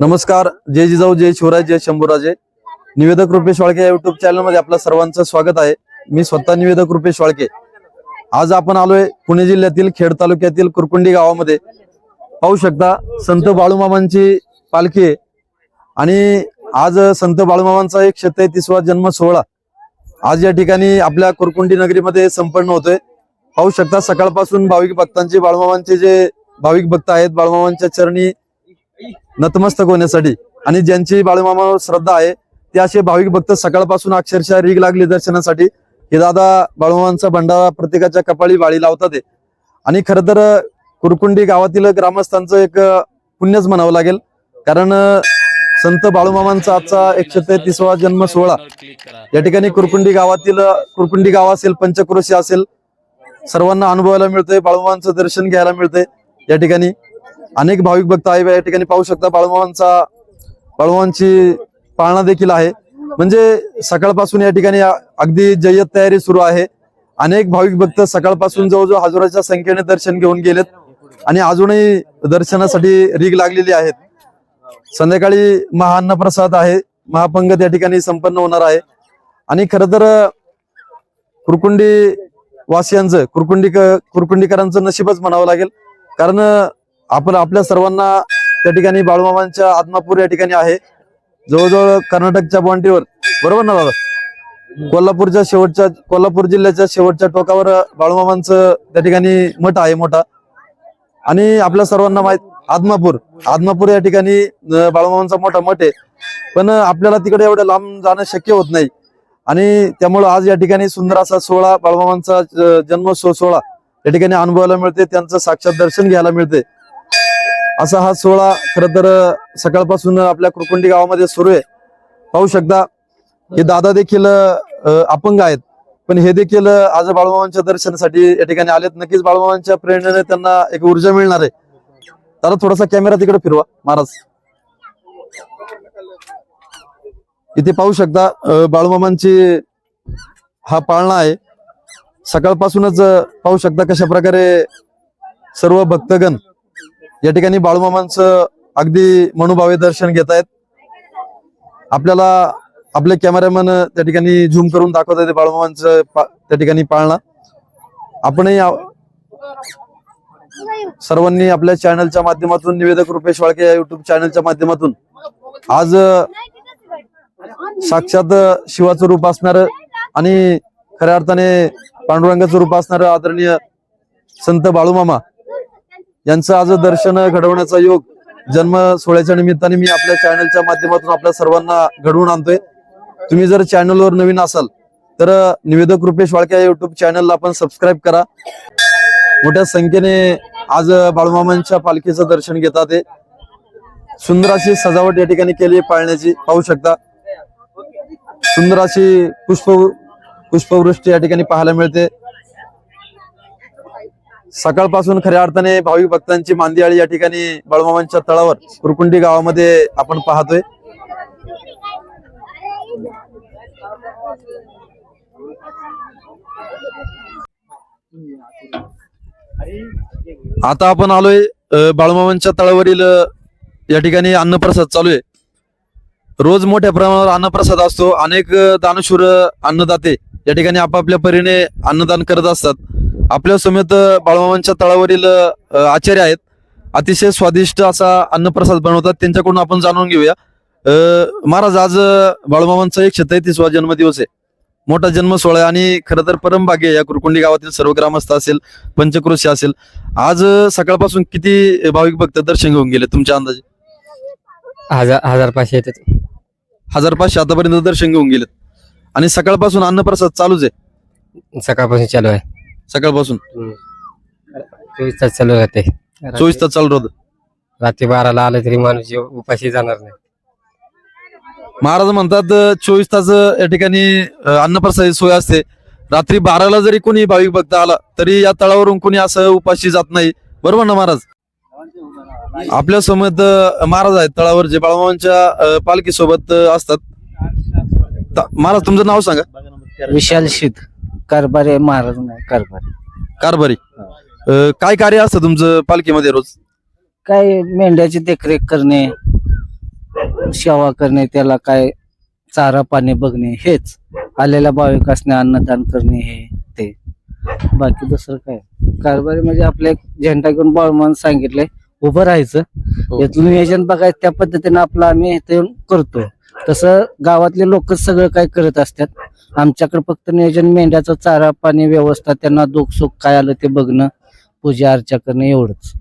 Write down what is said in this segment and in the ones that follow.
नमस्कार जय जिजाऊ जय शिवराज जय शंभूराजे. निवेदक रुपेश वाळके या युट्यूब चॅनलमध्ये आपलं सर्वांचं स्वागत आहे. मी स्वतः निवेदक रुपेश वाळके. आज आपण आलोय पुणे जिल्ह्यातील खेड तालुक्यातील कुरकुंडी गावामध्ये. पाहू शकता संत बाळूमामांची पालखी आहे. आणि आज संत बाळूमामांचा एक शततीसवा जन्म सोहळा. आज या ठिकाणी आपल्या कुरकुंडी नगरीमध्ये संपन्न होतोय. पाहू शकता सकाळपासून भाविक भक्तांचे बाळूमामांचे जे भाविक भक्त आहेत बाळूमामांच्या चरणी नतमस्तक होण्यासाठी. आणि ज्यांची बाळूमामावर श्रद्धा आहे ते असे भाविक भक्त सकाळपासून अक्षरशः रीग लागली दर्शनासाठी. हे दादा बाळूमामांचा भंडारा प्रत्येकाच्या कपाळी बाळी लावतात आणि खरं तर कुरकुंडी गावातील ग्रामस्थांचं एक पुण्यच म्हणावं लागेल. कारण संत बाळूमामांचा आजचा एकशे तेहतीसवा जन्म सोहळा. या ठिकाणी कुरकुंडी गावातील कुरकुंडी गाव असेल पंचक्रोशी असेल सर्वांना अनुभवायला मिळतंय बाळूमामांचं दर्शन घ्यायला मिळतंय या ठिकाणी. अनेक भाविक भक्त आहे. या ठिकाणी पाहू शकता बाळूमामांचा बाळूमामांची पाळणा देखील आहे. म्हणजे सकाळपासून या ठिकाणी अगदी जय्यत तयारी सुरू आहे. अनेक भाविक भक्त सकाळपासून जवळजवळ हजाराच्या संख्येने दर्शन घेऊन गेलेत आणि अजूनही दर्शनासाठी रीग लागलेली आहेत. संध्याकाळी महाअन्नप्रसाद आहे. महापंगत या ठिकाणी संपन्न होणार आहे. आणि खरं तर कुरकुंडी वासियांचं कुरकुंडी कुरकुंडीकरांचं नशीबच म्हणावं लागेल. कारण आपण आपल्या सर्वांना त्या ठिकाणी बाळूमामांच्या आत्मापूर या ठिकाणी आहे. जवळजवळ कर्नाटकच्या बॉन्टीवर बरोबर ना दादा? कोल्हापूरच्या शेवटच्या कोल्हापूर जिल्ह्याच्या शेवटच्या टोकावर बाळूमामांचं त्या ठिकाणी मठ आहे मोठा. आणि आपल्या सर्वांना माहीत आदमापूर आदमापूर या ठिकाणी बाळूमामांचा मोठा मठ आहे. पण आपल्याला तिकडे एवढं लांब जाणं शक्य होत नाही. आणि त्यामुळं आज या ठिकाणी सुंदर असा सोहळा बाळूमामांचा जन्मोत्सव सोहळा या ठिकाणी अनुभवायला मिळते त्यांचं साक्षात दर्शन घ्यायला मिळते. असा हा सोहळा खर तर सकाळपासून आपल्या कुरकुंडी गावामध्ये सुरू आहे. पाहू शकता हे दादा देखील अपंग आहेत. पण हे देखील आज बाळूमामांच्या दर्शनासाठी या ठिकाणी आलेत. नक्कीच बाळूमामांच्या प्रेरणेने त्यांना एक ऊर्जा मिळणार आहे. दादा थोडासा कॅमेरा तिकडे फिरवा महाराज. इथे पाहू शकता अं, हा पाळणा आहे. सकाळपासूनच पाहू शकता कशा प्रकारे सर्व भक्तगण या ठिकाणी बाळूमामांचं अगदी मनोभावे दर्शन घेत आहेत. आपल्याला आपले कॅमेरामॅन त्या ठिकाणी झूम करून दाखवत आहेत बाळूमामांचं त्या ठिकाणी पाळणा. आपणही सर्वांनी आपल्या चॅनलच्या माध्यमातून निवेदक रुपेश वाळके या युट्यूब चॅनलच्या माध्यमातून आज साक्षात शिवाचं रूप असणार आणि खऱ्या अर्थाने पांडुरंगाचं रूप असणार आदरणीय संत बाळूमामा यांचं आज दर्शन घडवण्याचा योग जन्म सोहळ्याच्या निमित्ताने मी आपल्या चॅनलच्या माध्यमातून आपल्या सर्वांना घडवून आणतोय. तुम्ही जर चॅनलवर नवीन असाल तर निवेदक रुपेश वाळके या युट्यूब चॅनलला आपण सबस्क्राईब करा. मोठ्या संख्येने आज बाळूमामांच्या पालखीचं दर्शन घेतात हे सुंदर अशी सजावट या ठिकाणी केली आहे पाळण्याची पाहू शकता. सुंदर अशी पुष्प पुष्पवृष्टी या ठिकाणी पाहायला मिळते. सकाळपासून खऱ्या अर्थाने भाविक भक्तांची मांदियाळी या ठिकाणी बाळूमामांच्या तळावर कुरकुंडी गावामध्ये आपण पाहतोय. आता आपण आलोय बाळमामांच्या तळावरील या ठिकाणी अन्नप्रसाद चालू आहे रोज मोठ्या प्रमाणावर अन्नप्रसाद असतो. अनेक दानशूर अन्नदाते या ठिकाणी आपापल्या परीने अन्नदान करत असतात. आपल्या समेत बाळूमामांच्या तळावरील आचार्य आहेत. अतिशय स्वादिष्ट असा अन्नप्रसाद बनवतात. त्यांच्याकडून आपण जाणून घेऊया. महाराज आज बाळूमामांचा एक शततीसवा जन्मदिवस आहे. मोठा जन्म सोहळा आणि खरं तर परमभाग्य या कुरकुंडी गावातील सर्व ग्रामस्थ असेल पंचक्रोशी असेल. आज सकाळपासून किती भाविक भक्त दर्शन घेऊन गेले तुमच्या अंदाजे? हजार हजार पाचशे येतात. हजार पाचशे आतापर्यंत दर्शन घेऊन गेलेत. आणि सकाळपासून अन्नप्रसाद चालूच आहे. सकाळपासून चालू आहे. सकाळपासून? चोवीस तास चालू राहते चोवीस तास चालू राहत? रात्री बाराला आलं तरी माणूस जेव- उपाशी जाणार नाही. महाराज म्हणतात अ, चोवीस तास अ, या ठिकाणी अ, अन्नप्रसादाची सोय असते. रात्री बाराला जरी कोणी भाविक भक्त आला तरी या तळावरून कोणी असं उपाशी जात नाही. बरोबर ना महाराज? आपल्यासमोर अ, महाराज आहेत तळावर जे बाळमामांच्या अ, पालखीसोबत अ, असतात. त- महाराज तुमचं नाव सांगा. विशाल शीत कारभारी महाराज नाही कारभारी. कारभारी. अ, काय कार्य असतं तुमचं पालखीमध्ये रोज? काय मेंढ्याची देखरेख करणे सेवा करणे त्याला काय चारा पाणी बघणे हेच. आलेल्या भाविकासने अन्नदान करणे हे ते. बाकी दुसरं काय? कारभारी म्हणजे आपले एक झेंडा घेऊन बाळमान सांगितले उभं राहायचं. हो. यातलं नियोजन बघायचं त्या पद्धतीने आपलं आम्ही इथे येऊन करतो. तसं गावातले लोक सगळं काय करत असतात. आमच्याकडे फक्त नियोजन मेंढ्याचं चारा पाणी व्यवस्था त्यांना दुःख सुख काय आलं ते बघणं पूजा अर्चा करणं एवढंच.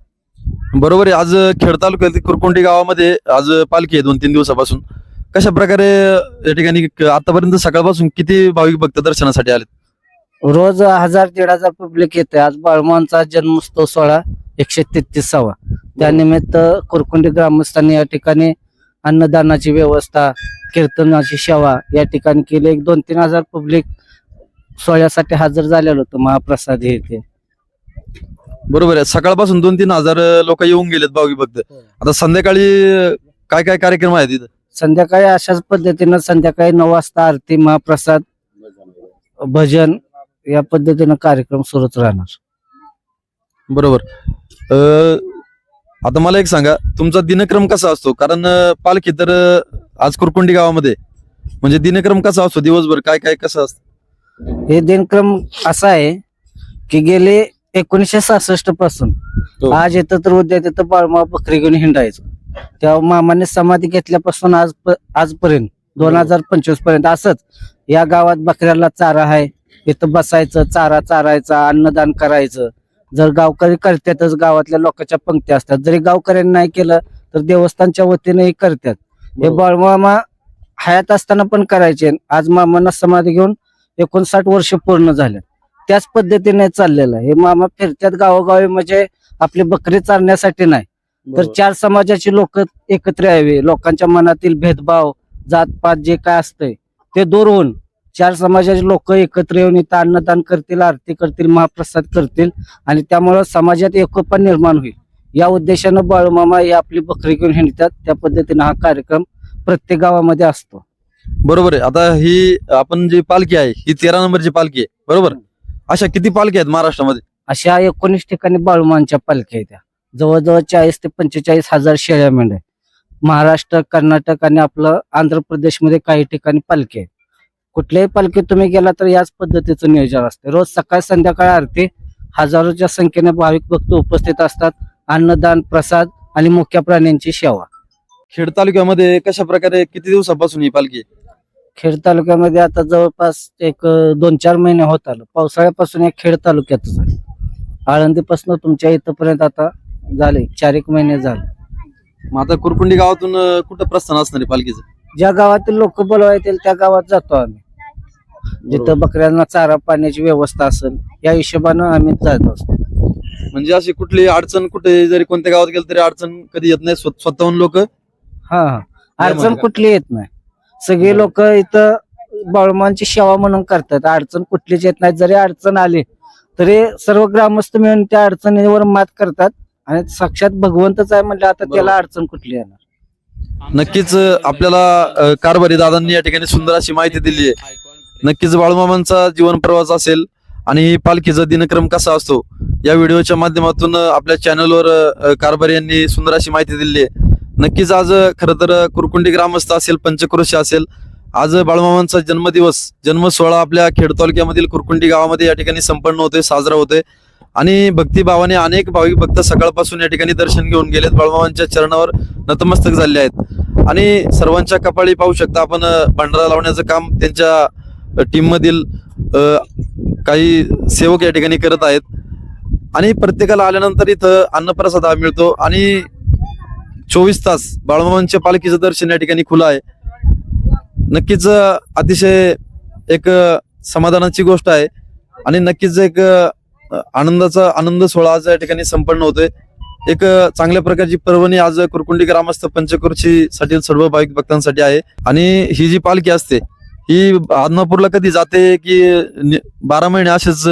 बरोबर आहे. आज खेड तालुक्यातील कुरकुंडी गावामध्ये आज पालखी आहे दोन तीन दिवसापासून. कशा प्रकारे या ठिकाणी आतापर्यंत सकाळपासून किती भाविक भक्त दर्शनासाठी आले रोज हजार दीड हजार पब्लिक येते. आज बाळमांचा जन्मोत्सव सोहळा एकशे तेहतीसावा. त्यानिमित्त कुरकुंडी ग्रामस्थांनी या ठिकाणी अन्नदानाची व्यवस्था कीर्तनाची सेवा या ठिकाणी केली. एक दोन तीन हजार पब्लिक सोहळ्यासाठी हजर झालेलं होतं महाप्रसाद हे ते. बरोबर आहे. सकाळपासून दोन तीन हजार लोक येऊन गेलेत भाविक भक्त आता संध्याकाळी काय काय कार्यक्रम आहेत तिथं संध्याकाळी अशाच पद्धतीनं संध्याकाळी नऊ वाजता आरती महाप्रसाद भजन या पद्धतीनं कार्यक्रम सुरूच राहणार. बरोबर. अं, आता मला एक सांगा तुमचा दिनक्रम कसा असतो? कारण अं, पालखी तर अं, आज कुरकुंडी गावामध्ये. म्हणजे दिनक्रम कसा असतो? दिवसभर काय काय कसं असतं? हे दिनक्रम असा आहे की गेले एकोणीशे सहासष्टपासून हो. आज येतं तर उद्या तिथं बाळमा बकरी घेऊन हिंडायचं. तेव्हा मामाने समाधी घेतल्यापासून आज आजपर्यंत दोन हजार पंचवीसपर्यंत असंच या गावात बकऱ्याला चारा आहे. इथं बसायचं चारा चारायचा अन्नदान करायचं. जर गावकरी करतातच गावातल्या लोकांच्या पंक्ती असतात. जरी गावकऱ्यांनी नाही केलं तर देवस्थानच्या वतीनेही करतात. हे बाळमामा हयात असताना पण करायचे. आज मामांना समाधी घेऊन एकोणसाठ वर्ष पूर्ण झाले. त्याच पद्धतीने चाललेलं आहे. हे मामा फिरत्यात गावोगावी म्हणजे आपली बकरी चालण्यासाठी नाही. तर चार समाजाची लोक एकत्र यावे. लोकांच्या मनातील भेदभाव जातपात जे काय असतंय ते दूर होऊन चार समाजाचे लोक एकत्र येऊन इथं अन्नदान करतील आरती करतील महाप्रसाद करतील आणि त्यामुळं समाजात एकोपा निर्माण होईल. या उद्देशानं बाळूमामा ही आपली बकरी घेऊन हिंडतात. त्या पद्धतीनं हा कार्यक्रम प्रत्येक गावामध्ये असतो. बरोबर आहे. आता ही आपण जी पालखी आहे ही तेरा नंबरची पालखी आहे. बरोबर? अशा किती पालखी आहेत महाराष्ट्रामध्ये? अशा एकोणीस ठिकाणी बाळूमांच्या पालख्या आहेत. त्या जवळजवळ चाळीस ते पंचेचाळीस हजार शेळ्या मेंढ्या आहेत. महाराष्ट्र कर्नाटक आणि आपलं आंध्र प्रदेशमध्ये काही ठिकाणी पालखी आहेत. कुठल्याही पालखीत तुम्ही गेला तर याच पद्धतीचं नियोजन असते. रोज सकाळ संध्याकाळ आरती हजारोच्या संख्येने भाविक भक्त उपस्थित असतात. अन्नदान प्रसाद आणि मुख्य प्राण्यांची सेवा. खेड तालुक्यामध्ये कशा प्रकारे किती दिवसापासून ही पालखी? खेड तालुक्यामध्ये आता जवळपास एक दोन चार महिने होत आलं. पावसाळ्यापासून एक खेड तालुक्यातच आहे. आळंदीपासून तुमच्या इथपर्यंत आता झाले चार एक महिने झाले. मग आता कुरकुंडी गावातून कुठं प्रस्थान असणार आहे पालखीचं? ज्या गावातील लोक बोलवायतील त्या गावात जातो आम्ही. जिथं बकऱ्यांना चारा पाण्याची व्यवस्था असेल या हिशोबानं आम्ही जात असतो. म्हणजे अशी कुठली अडचण कुठे जरी कोणत्या गावात गेलं तरी अडचण कधी येत नाही स्वत- स्वतःहून लोक? हा हा. अडचण. कुठली येत नाही. सगळे लोक इथं बाळमांची सेवा म्हणून करतात. अडचण कुठलीच येत नाही. जरी अडचण आली तरी सर्व ग्रामस्थ मिळून त्या अडचणीवर मात करतात. आणि साक्षात भगवंतच आहे म्हणजे आता त्याला अडचण कुठली येणार? नक्कीच अं, आपल्याला अं, कारभारी दादांनी या ठिकाणी सुंदर अशी माहिती दिली आहे. नक्कीच बाळूमामांचा जीवन प्रवास असेल आणि पालखीचा दिनक्रम कसा असतो या व्हिडिओच्या माध्यमातून आपल्या चॅनलवर कारभार कारभारी यांनी सुंदर अशी माहिती दिली आहे. नक्कीच आज खरं तर कुरकुंडी ग्रामस्थ असेल पंचक्रोशी असेल आज बाळूमामांचा जन्मदिवस जन्म सोहळा आपल्या खेड तालुक्यामधील कुरकुंडी गावामध्ये या ठिकाणी संपन्न होते साजरा होते आणि भक्तिभावाने अनेक भाविक भक्त सकाळपासून या ठिकाणी दर्शन घेऊन गेलेत बाळूमामांच्या चरणावर नतमस्तक झाले आहेत. आणि सर्वांच्या कपाळी पाहू शकता आपण भंडारा लावण्याचं काम त्यांच्या टीममधील काही सेवक या ठिकाणी करत आहेत. आणि प्रत्येकाला आल्यानंतर इथं अन्नप्रसाद हा मिळतो. आणि चोवीस तास बाळमामांच्या पालखीचं दर्शन या ठिकाणी खुलं आहे. नक्कीच अतिशय एक समाधानाची गोष्ट आहे. आणि नक्कीच एक आनंदाचा आनंद सोहळा आज या ठिकाणी संपन्न होतोय. एक चांगल्या प्रकारची पर्वणी आज कुरकुंडी ग्रामस्थ पंचकुर्ची साठी सर्व भाविक भक्तांसाठी आहे. आणि ही जी पालखी असते ही आदमापूरला कधी जाते की नि- बारा महिने असेच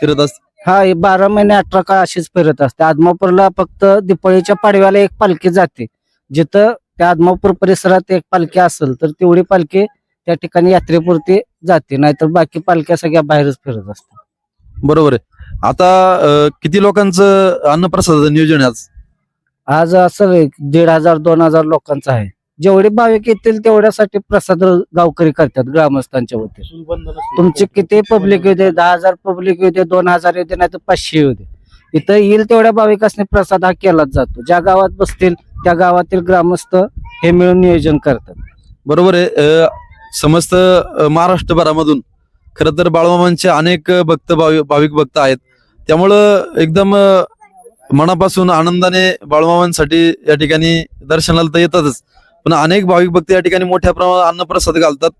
फिरत असते? हा हे बारा महिने अठरा काळ अशीच फिरत असते. आदमापूरला फक्त दिपाळीच्या पाडव्याला एक पालखी जाते. जिथं त्या आदमापूर परिसरात एक पालखी असेल तर तेवढी पालखी त्या ठिकाणी यात्रेपुरती जाते. नाहीतर बाकी पालख्या सगळ्या बाहेरच फिरत असतात. बरोबर आहे. आता अ, किती लोकांचं अन्नप्रसादाचं नियोजन आहे आज? आज असं एक दीड हजार दोन हजार लोकांचं आहे. जेवढे भाविक येतील तेवढ्यासाठी प्रसाद गावकरी करतात ग्रामस्थांच्या वतीने. तुमचे किती पब्लिक येते दहा हजार पब्लिक येते दोन हजार येते नाही तर पाचशे येते इथं येईल तेवढ्या भाविकांनी प्रसाद हा केलाच जातो. ज्या गावात बसतील त्या गावातील ग्रामस्थ हे मिळून नियोजन करतात. बरोबर आहे. अ, समस्त अ, महाराष्ट्रभरामधून खर तर बाळमामांचे अनेक भक्त भावि- भाविक भक्त आहेत. त्यामुळं एकदम अ, मनापासून आनंदाने बाळमामांसाठी या ठिकाणी दर्शनाला तर येतातच. पण अनेक भाविक भक्त या ठिकाणी मोठ्या प्रमाणात अन्नप्रसाद घालतात.